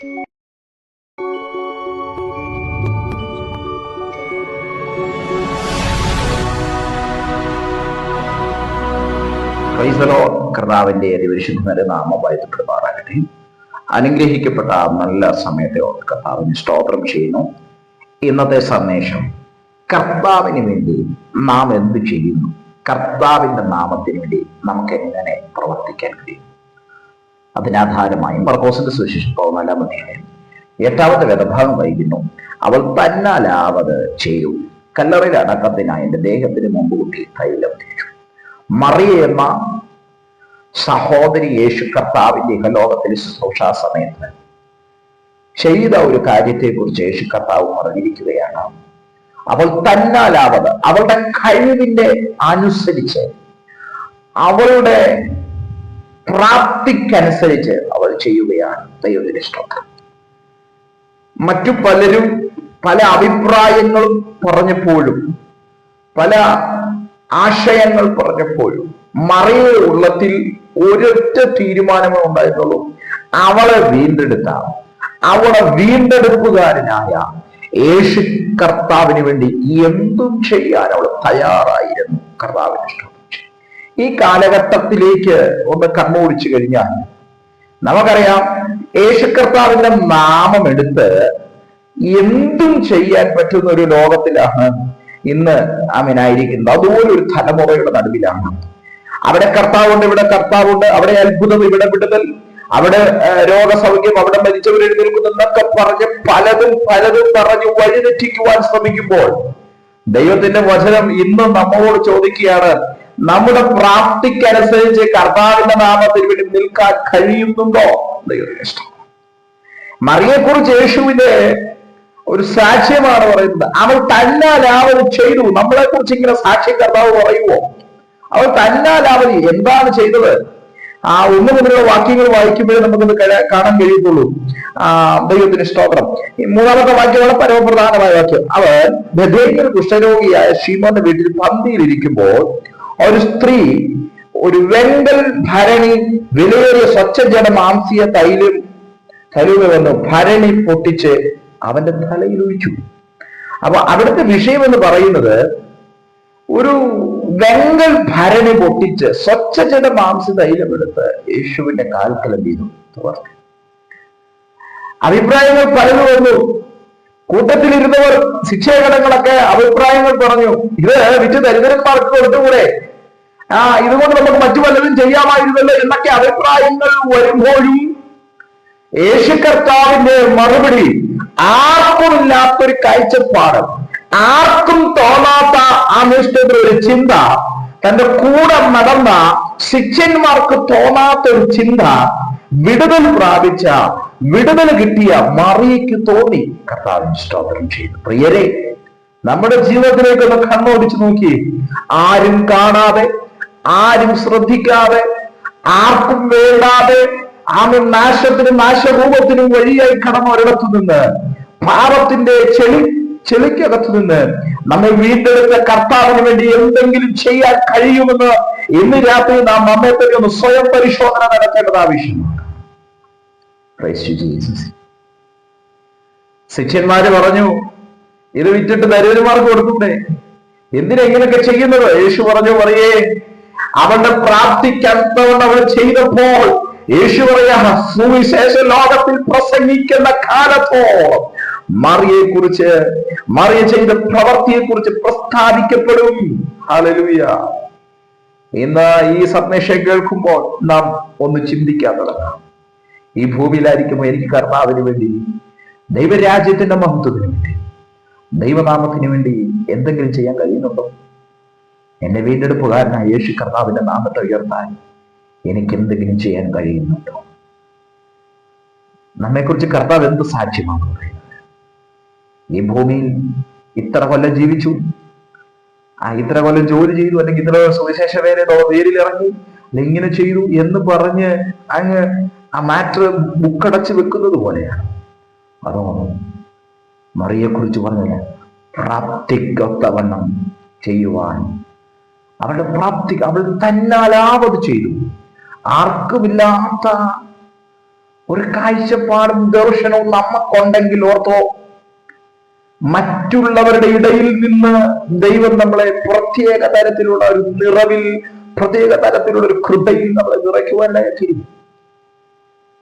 ക്രൈസ്തലോ കർത്താവിന്റെ അതിപരിശുദ്ധ നാമം വാഴ്ത്തപ്പെടുമാറാകട്ടെ. അനുഗ്രഹിക്കപ്പെട്ട നല്ല സമയത്തെ ഓർത്ത് കർത്താവിന് സ്തോത്രം ചെയ്യുന്നു. ഇന്നത്തെ സന്ദേശം കർത്താവിന് വേണ്ടി നാം എന്ത് ചെയ്യുന്നു? കർത്താവിന്റെ നാമത്തിന് വേണ്ടി നമുക്ക് എങ്ങനെ പ്രവർത്തിക്കാൻ കഴിയും? അതിനാധാരമായി മർക്കോസിന്റെ സുവിശേഷം പതിനാലാം അധ്യായം എട്ടാമത്തെ വേദഭാഗം വൈകുന്നു അവൾ തന്നാലാവത് ചെയ്തു. കല്ലറയിൽ അടക്കത്തിനായി എന്റെ ദേഹത്തിന് മുമ്പ് കൂട്ടി തൈലം തേച്ചു. മറിയ എന്ന സഹോദരി യേശു കർത്താവിന്റെ ഇഹലോകത്തിൽ ശുശ്രൂഷാ സമയത്ത് ചെയ്ത ഒരു കാര്യത്തെക്കുറിച്ച് യേശു കർത്താവ് പറഞ്ഞിരിക്കുകയാണ്. അവൾ തന്നാലാവത്. അവളുടെ കഴിവിന്റെ അനുസരിച്ച് അവളുടെ പ്രാപ്തിക്കനുസരിച്ച് അവൾ ചെയ്യുകയാണ് ദൈവത്തിന്റെ ഇഷ്ടം മറ്റു പലരും പല അഭിപ്രായങ്ങളും പറഞ്ഞപ്പോഴും പല ആശയങ്ങൾ പറഞ്ഞപ്പോഴും മറിയ ഉള്ളത്തിൽ ഒരൊറ്റ തീരുമാനമേ ഉണ്ടായിരുന്നുള്ളൂ അവളെ വീണ്ടെടുത്ത അവളെ വീണ്ടെടുപ്പുകാരനായ യേശു കർത്താവിന് വേണ്ടി എന്തും ചെയ്യാൻ അവൾ തയ്യാറായിരുന്നു കർത്താവിന് ഇഷ്ടം ഈ കാലഘട്ടത്തിലേക്ക് ഒന്ന് കണ്ണോടിച്ചു കഴിഞ്ഞാൽ നമുക്കറിയാം യേശു കർത്താവിന്റെ നാമം എടുത്ത് എന്തും ചെയ്യാൻ പറ്റുന്ന ഒരു ലോകത്തിലാണ് ഇന്ന് അവനായിരിക്കുന്നത് അതുപോലെ ഒരു തലമുറയുടെ നടുവിലാണ്. അവിടെ കർത്താവുണ്ട് ഇവിടെ കർത്താവുണ്ട് അവിടെ അത്ഭുതം ഇവിടെ വിടുതൽ അവിടെ രോഗസൗഖ്യം അവിടെ മരിച്ചവർ എഴുന്നേൽക്കുന്നു എന്നൊക്കെ പറഞ്ഞ് പലതും പലതും പറഞ്ഞ് വഴിതെറ്റിക്കുവാൻ ശ്രമിക്കുമ്പോൾ ദൈവത്തിന്റെ വചനം ഇന്ന് നമ്മോട് ചോദിക്കുകയാണ് നമ്മുടെ പ്രാപ്തിക്കനുസരിച്ച് കർത്താവിന്റെ നാമത്തിന് വേണ്ടി നിൽക്കാൻ കഴിയുന്നുണ്ടോ? ദൈവത്തിന് ഇഷ്ടം. മറിയെക്കുറിച്ച് യേശുവിന്റെ ഒരു സാക്ഷ്യമാണ് പറയുന്നത്. അവൾ തന്നാൽ തന്നാലാവത് ചെയ്തു. നമ്മളെ കുറിച്ച് ഇങ്ങനെ സാക്ഷ്യം കർത്താവ് പറയുമോ അവൾ തന്നാൽ തന്നാലാവതി എന്താണ് ചെയ്തത്? ആ ഒന്ന് മുതലുള്ള വാക്യങ്ങൾ വായിക്കുമ്പോഴേ നമുക്കൊന്ന് കാണാൻ കഴിയത്തുള്ളൂ ആ ദൈവത്തിന് സ്തോത്രം. മൂന്നാമത്തെ വാക്യമാണ് പരമപ്രധാനമായ വാക്യം. അവൻ ബദേക്കർ കുഷ്ഠരോഗിയായ ഷീമോന്റെ വീട്ടിൽ പന്തിയിൽ ഇരിക്കുമ്പോൾ ഒരു സ്ത്രീ ഒരു വെങ്കൽ ഭരണി വിലയേറിയ സ്വച്ഛജട മാംസിയ തൈലും തലൂമ വന്ന്. ഭരണി പൊട്ടിച്ച് അവന്റെ തലയിൽ ഒഴിച്ചു. അപ്പൊ അവിടുത്തെ വിഷയം എന്ന് പറയുന്നത് ഒരു വെങ്കൽ ഭരണി പൊട്ടിച്ച് സ്വച്ഛജട മാംസ തൈലം എടുത്ത് യേശുവിന്റെ കാൽക്കലം വീണു. അഭിപ്രായങ്ങൾ പലരും വന്നു. കൂട്ടത്തിലിരുന്നവർ ശിക്ഷാകടങ്ങളൊക്കെ അഭിപ്രായങ്ങൾ പറഞ്ഞു. ഇത് വിറ്റ് ദരിദ്രന്മാർക്ക് കൊടുത്തുകൂടെ? ആ ഇതുകൊണ്ട് നമുക്ക് മറ്റു പലതും ചെയ്യാമായിരുന്നല്ലോ എന്നൊക്കെ അഭിപ്രായങ്ങൾ വരുമ്പോഴും യേശു കർത്താവിന്റെ മറുപടി ആർക്കും ഇല്ലാത്തൊരു കാഴ്ചപ്പാട് ആർക്കും തോന്നാത്ത ആ നിഷ്ഠയുടെ ഒരു ചിന്ത തന്റെ കൂടെ നടന്ന ശിഷ്യന്മാർക്ക് തോന്നാത്ത ഒരു ചിന്ത വിടുതൽ പ്രാപിച്ച വിടുതൽ കിട്ടിയ മറിയയ്ക്ക് തോന്നി കർത്താവിന് സ്തോത്രം ചെയ്തു പ്രിയരെ നമ്മുടെ ജീവിതത്തിലേക്ക് ഒന്ന് കണ്ണോടിച്ചു നോക്കി. ആരും കാണാതെ ആരും ശ്രദ്ധിക്കാതെ ആർക്കും വേണ്ടാതെ ആമ നാശത്തിനും നാശരൂപത്തിനും വഴിയായി കടന്ന ഒരിടത്തു നിന്ന് പാപത്തിന്റെ ചെളി ചെളിക്കകത്തു നിന്ന് നമ്മെ വീണ്ടെടുത്ത കർത്താവിന് വേണ്ടി എന്തെങ്കിലും ചെയ്യാൻ കഴിയുമെന്ന് ഇന്ന് രാത്രി നാം നമ്മെ തന്നെ ഒന്ന് സ്വയം പരിശോധന നടത്തേണ്ടത് ആവശ്യമാണ്. ശിഷ്യന്മാര് പറഞ്ഞു ഇത് വിറ്റിട്ട് ദരിദ്രന്മാർക്ക് കൊടുത്തൂടെ എന്തിനെങ്ങനെയൊക്കെ ചെയ്യുന്നത്? യേശു പറഞ്ഞു പറയേ അവന്റെ പ്രാപ്തിക്കടുത്തവണ്ണം അവൾ ചെയ്തപ്പോൾ യേശു പറയാ സുവിശേഷ ലോകത്തിൽ പ്രസംഗിക്കുന്ന കാലത്തോളം മറിയെ കുറിച്ച് മറിയ ചെയ്ത പ്രവർത്തിയെ കുറിച്ച് പ്രസ്താവിക്കപ്പെടും. ഹല്ലേലൂയ. ഇന്ന് ഈ സന്ദേശം കേൾക്കുമ്പോൾ നാം ഒന്ന് ചിന്തിക്കാൻ തുടങ്ങാം ഈ ഭൂമിയിലായിരിക്കുമ്പോൾ എനിക്ക് കർത്താവിന് വേണ്ടി ദൈവരാജ്യത്തിന്റെ മഹത്വത്തിന് വേണ്ടി ദൈവനാമത്തിന് വേണ്ടി എന്തെങ്കിലും ചെയ്യാൻ കഴിയുന്നുണ്ടോ? എന്നെ വീണ്ടെടുപ്പുകാരനായ യേശു കർത്താവിന്റെ നാമത്തെ ഉയർത്താൻ എനിക്ക് എന്തെങ്കിലും ചെയ്യാൻ കഴിയുന്നുണ്ടോ? നമ്മെക്കുറിച്ച് കർത്താവ് എന്ത് സാക്ഷ്യമാണ് പറയുന്നത്? ഈ ഭൂമിയിൽ ഇത്ര കൊല്ലം ജീവിച്ചു. ആ ഇത്ര കൊല്ലം ജോലി ചെയ്തു അല്ലെങ്കിൽ ഇത്ര സുവിശേഷ വേല വേരിൽ ഇറങ്ങി അല്ലെങ്കിൽ ഇങ്ങനെ ചെയ്തു എന്ന് പറഞ്ഞ് അങ്ങ് ആ മാറ്റർ ബുക്കടച്ച് വെക്കുന്നത് പോലെയാണ്. അതോ മറിയെ കുറിച്ച് പറഞ്ഞില്ല പ്രാപ്തിക്കൊത്തവണ്ണം ചെയ്യുവാൻ അവളുടെ പ്രാപ്തി അവൾ തന്നാലാവത് ചെയ്തു. ആർക്കുമില്ലാത്ത ഒരു കാഴ്ചപ്പാടും ദർശനവും നമുക്കുണ്ടെങ്കിൽ ഓർത്തോ മറ്റുള്ളവരുടെ ഇടയിൽ നിന്ന് ദൈവം നമ്മളെ പ്രത്യേക തരത്തിലുള്ള ഒരു നിറവിൽ പ്രത്യേക തരത്തിലുള്ള ഒരു കൃപയിൽ നമ്മളെ നിറയ്ക്കുവാനായി ചെയ്യും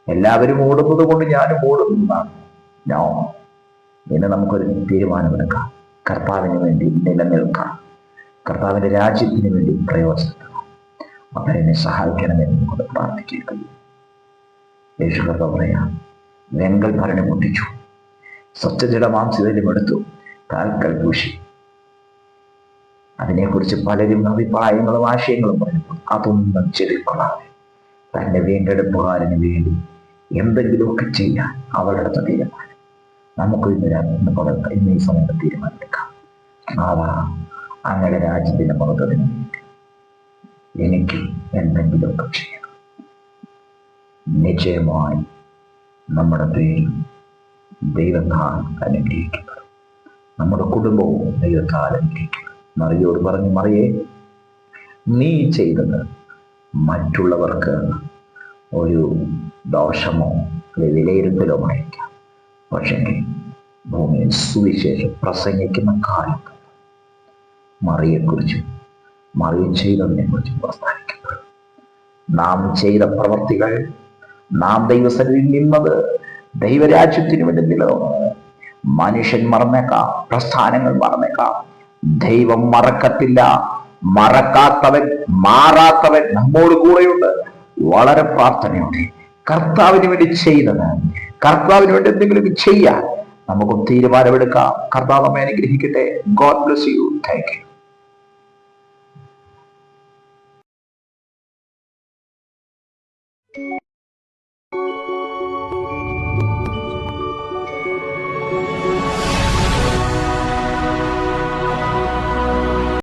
എല്ലാവരും ഓടുന്നത് കൊണ്ട് ഞാനും ഓടുന്നതാണ്. ഞാൻ ഇനി നമുക്കൊരു തീരുമാനമെടുക്കാം. കർത്താവിന് വേണ്ടി നിലനിൽക്കാം. കർത്താവിന്റെ രാജ്യത്തിന് വേണ്ടി പ്രയോജനപ്പെടാം. അവരെന്നെ സഹായിക്കണമെന്ന് നമുക്ക് പ്രാർത്ഥിക്കുക യേശു കർത്താവ് പറയാം വെങ്കൽ ഭരണി പൊട്ടിച്ചു മാംസിതയിലും എടുത്തു. കാൽക്കൽ പൂശി. അതിനെക്കുറിച്ച് പലരും അഭിപ്രായങ്ങളും ആശയങ്ങളും പറഞ്ഞു അതൊന്നും ചെവിക്കൊള്ളാതെ തന്റെ വീണ്ടെടുപ്പുകാരന് വേണ്ടി എന്തെങ്കിലുമൊക്കെ ചെയ്യാൻ അവളുടെ അടുത്ത തീരുമാനം. നമുക്ക് ഇന്ന് ഇന്ന് ഇന്ന് ഈ സമയത്ത് തീരുമാനമെടുക്കാം. നാളെ അങ്ങയുടെ രാജ്യത്തിന്റെ മഹത്വത്തിന് എനിക്ക് എന്തെങ്കിലുമൊക്കെ ചെയ്യണം നിശ്ചയമായി നമ്മുടെ പേരും ദൈവത്താൽ അനുഗ്രഹിക്കുന്നത് നമ്മുടെ കുടുംബവും ദൈവത്താൽ അനുഗ്രഹിക്കുന്നത് മറിയോട് പറഞ്ഞു മറിയേ നീ ചെയ്തത് മറ്റുള്ളവർക്ക് ഒരു ദോഷമോ അല്ലെങ്കിൽ വിലയിരുത്തലോ ആയിരിക്കാം. പക്ഷെങ്കിൽ ഭൂമിയിൽ സുവിശേഷം പ്രസംഗിക്കുന്ന കാലത്ത് മറിയെക്കുറിച്ചും മറിയ ചെയ്തതിനെ കുറിച്ചും പ്രസ്താവിക്കപ്പെടും നാം ചെയ്ത പ്രവർത്തികൾ നാം ദൈവസന്നിധിയിൽ നിന്നത് ദൈവരാജ്യത്തിന് വേണ്ടി നിലനിന്നത് മനുഷ്യൻ മറന്നേക്കാം പ്രസ്ഥാനങ്ങൾ മറന്നേക്കാം. ദൈവം മറക്കത്തില്ല മറക്കാത്തവൻ മാറാത്തവൻ നമ്മോട് കൂടെയുണ്ട്. വളരെ പ്രാർത്ഥനയോടെ കർത്താവിന് വേണ്ടി ചെയ്തത് കർത്താവിന് വേണ്ടി എന്തെങ്കിലും ചെയ്യാൻ നമുക്കും തീരുമാനമെടുക്കാം. കർത്താവ് അനുഗ്രഹിക്കട്ടെ. God bless you thank you